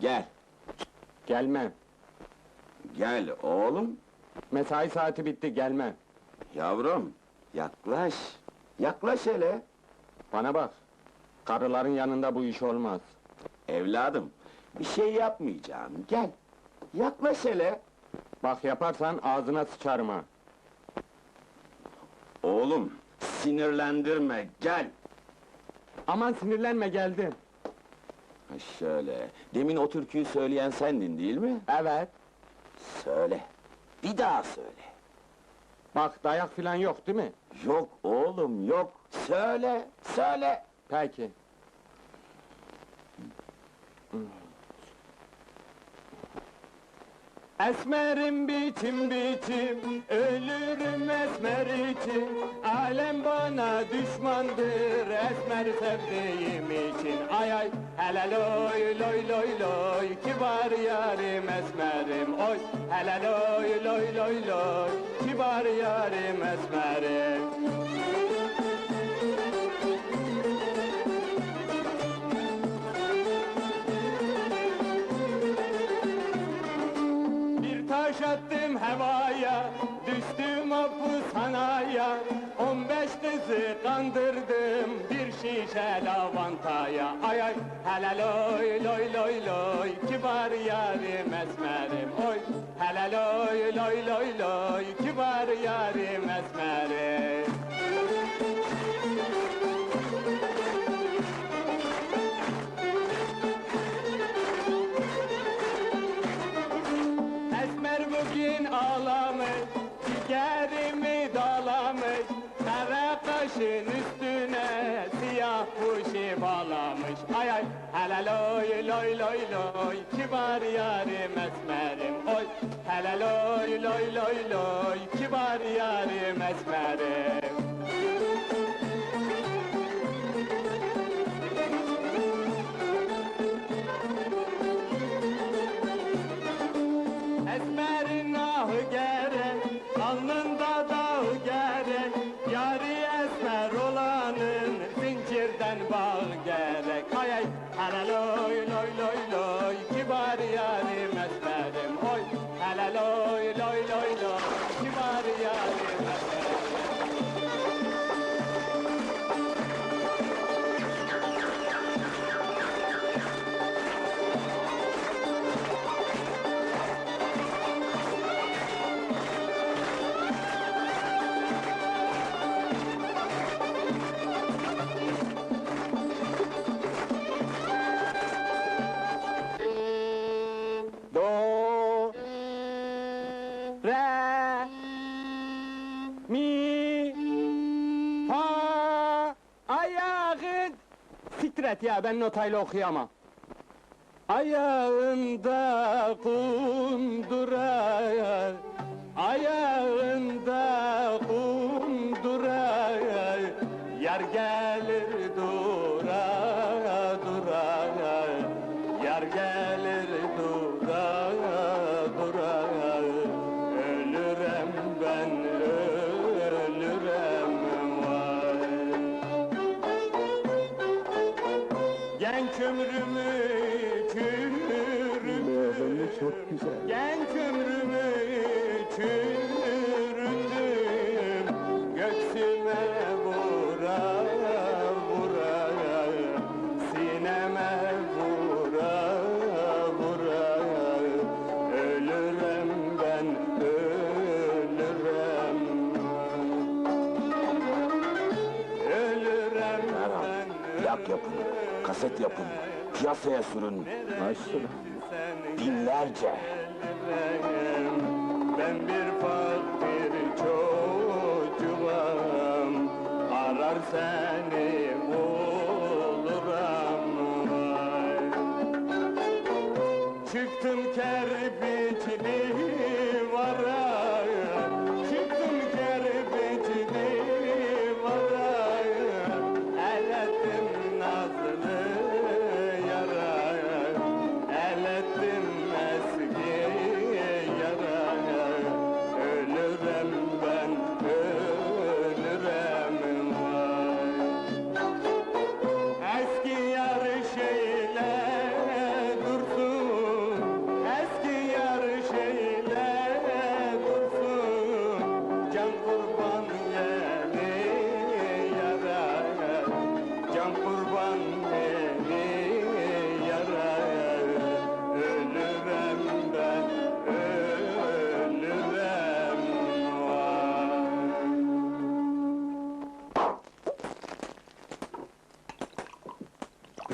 Gel, Gelmem. gel oğlum. Mesai saati bitti, gelmem. Yavrum, yaklaş. Yaklaş hele. Bana bak. Karıların yanında bu iş olmaz. Evladım, bir şey yapmayacağım. Gel. Yaklaş hele. Bak yaparsan ağzına sıçarım ha. Oğlum, sinirlendirme, gel. Aman sinirlenme geldim. Ha şöyle, demin o türküyü söyleyen sendin değil mi? Evet. Söyle. Bir daha söyle. Bak dayak filan yok değil mi? Yok oğlum, yok. Söyle, söyle. Peki. Esmerim biçim biçim, ölürüm esmer için. Alem bana düşmandır, esmer sevdiğim için. Ay ay, hele loy loy loy loy, kibar yarim esmerim. Oy, hele loy loy loy loy, kibar yarim esmerim havaya, düştüm hapishanaya On beş kızı kandırdım, bir şişe lavantaya. Ay ay, hele loy loy loy loy, kibar yarim esmerim. Oy, hele loy loy loy loy, kibar yarim esmerim loy loy loy kibar yarim esmerim? Oy, hele loy loy loy loy, kibar yarim esmerim Siktir et ya ben notayla okuyamam. Ayağında kundura Ayağında Genç ömrümü çürüttüm çok güzel. Genç ömrümü çürüttüm Göksüme vura vura Sineme vura vura. Ölürem ben ölürem Ölürem ben Yak yapın, kaset yapın, piyasaya sürün. Binlerce. Ben bir fakir çocuğum Arar seni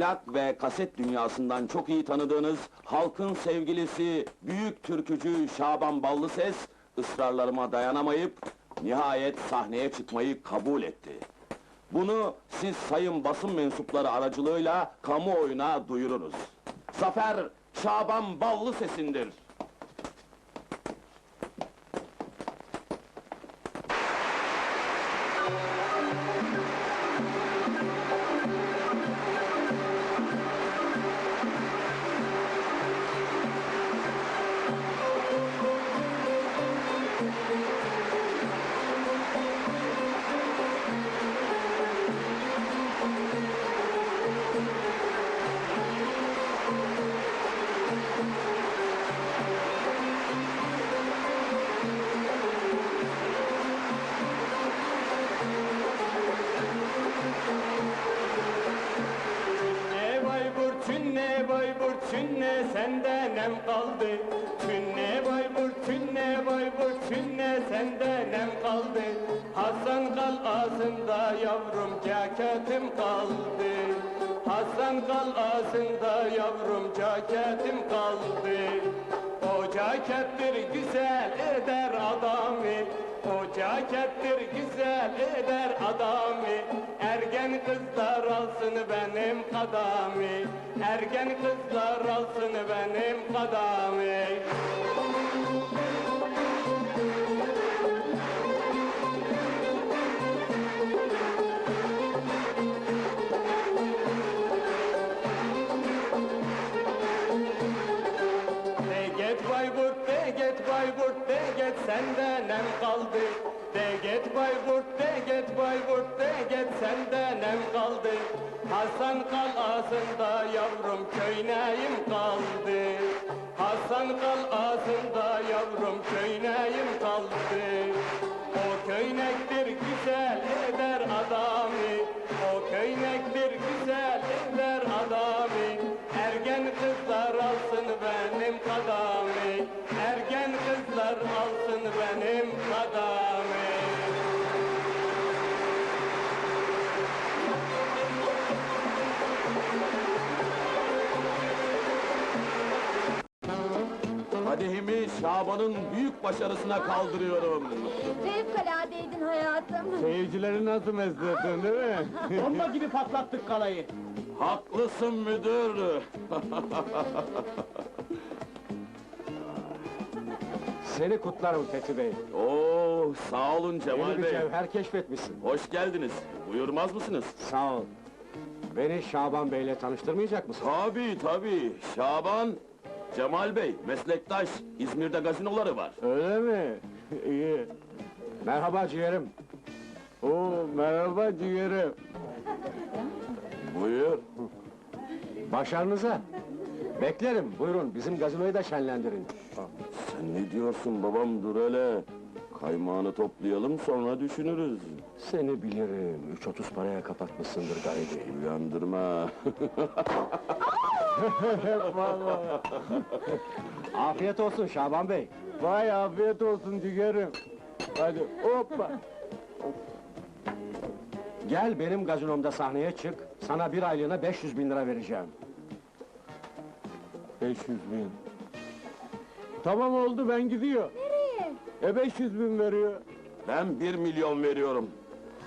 plak ve kaset dünyasından çok iyi tanıdığınız halkın sevgilisi, büyük türkücü Şaban Ballıses, ısrarlarıma dayanamayıp nihayet sahneye çıkmayı kabul etti. Bunu siz sayın basın mensupları aracılığıyla kamuoyuna duyurunuz. Zafer Şaban Ballıses'indir. Ne Hasan kal ağzında yavrum ceketim kaldı. Hasan kal ağzında yavrum ceketim kaldı. O cekettir güzel eder adamı. O cekettir güzel eder adamı. Ergen kızlar alsın benim kadami Ergen kızlar alsın benim kadami Bayburt, de get Bayburt, de get sende nem kaldı. De get Bayburt, de get Bayburt, de get sende nem kaldı. Hasan kal ağzında yavrum köyneyim kaldı. Hasan kal ağzında yavrum köyneyim kaldı. O köynektir güzel eder adamı. O köynektir güzel eder adamı. Ergen kızlar alsın benim kadami. Ergen kızlar alsın benim kadami. Kadehimi Şaban'ın büyük başarısına kaldırıyorum. Fevkaladeydin hayatım. Seyircileri nasıl mesledin değil mi? Bomba gibi patlattık kalayı. Haklısın müdür. Seni kutlarım Fethi Bey. Oo, sağ olun Cemal Yeni bir Bey. cevher keşfetmişsin. Hoş geldiniz. Buyurmaz mısınız? Sağ ol. Beni Şaban Bey'le tanıştırmayacak mısın? Tabii tabii. Şaban, Cemal Bey, meslektaş. İzmir'de gazinoları var. Öyle mi? İyi. Merhaba ciğerim. Oo, merhaba ciğerim. Buyur. Başarınıza. Beklerim. Buyurun bizim gazinoyu da şenlendirin. Sen ne diyorsun babam dur hele. Kaymağını toplayalım sonra düşünürüz. Seni bilirim. Üç otuz paraya kapatmışsındır garibi. Uyandırma. Afiyet olsun Şaban Bey. Vay afiyet olsun ciğerim. Hadi hoppa. Gel benim gazinomda sahneye çık. Sana bir aylığına 500 bin lira vereceğim. 500 bin. Tamam oldu ben gidiyor. Nereye? E 500 bin veriyor. ben bir milyon veriyorum.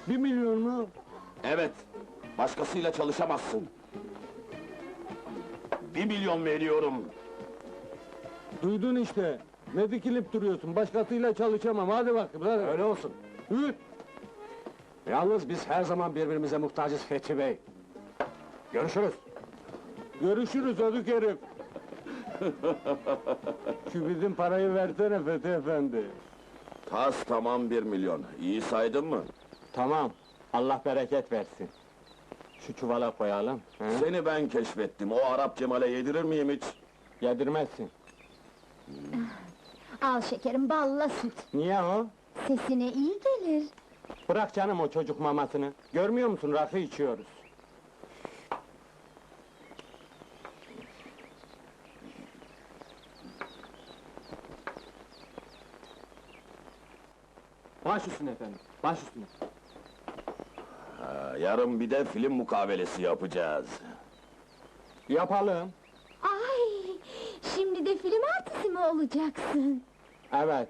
Bir milyon mu? Evet, başkasıyla çalışamazsın. Bir milyon veriyorum. Duydun işte. Ne dikilip duruyorsun? Başkasıyla çalışamam. Hadi bak. Hadi. Öyle olsun. Hüt. Yalnız biz her zaman birbirimize muhtacız Fethi Bey. Görüşürüz. Görüşürüz ödük herif. Şu bizim parayı versene Fethi Efendi. Tas tamam bir milyon. İyi saydın mı? Tamam. Allah bereket versin. Şu çuvala koyalım. He? Seni ben keşfettim. O Arap Cemal'e yedirir miyim hiç? Yedirmezsin. Al şekerim balla süt. Niye o? Sesine iyi gelir. Bırak canım o çocuk mamasını. Görmüyor musun rakı içiyoruz. Baş üstüne efendim, baş üstüne. Ha, yarın bir de film mukavelesi yapacağız. Yapalım. Ay, şimdi de film artisti mi olacaksın? Evet.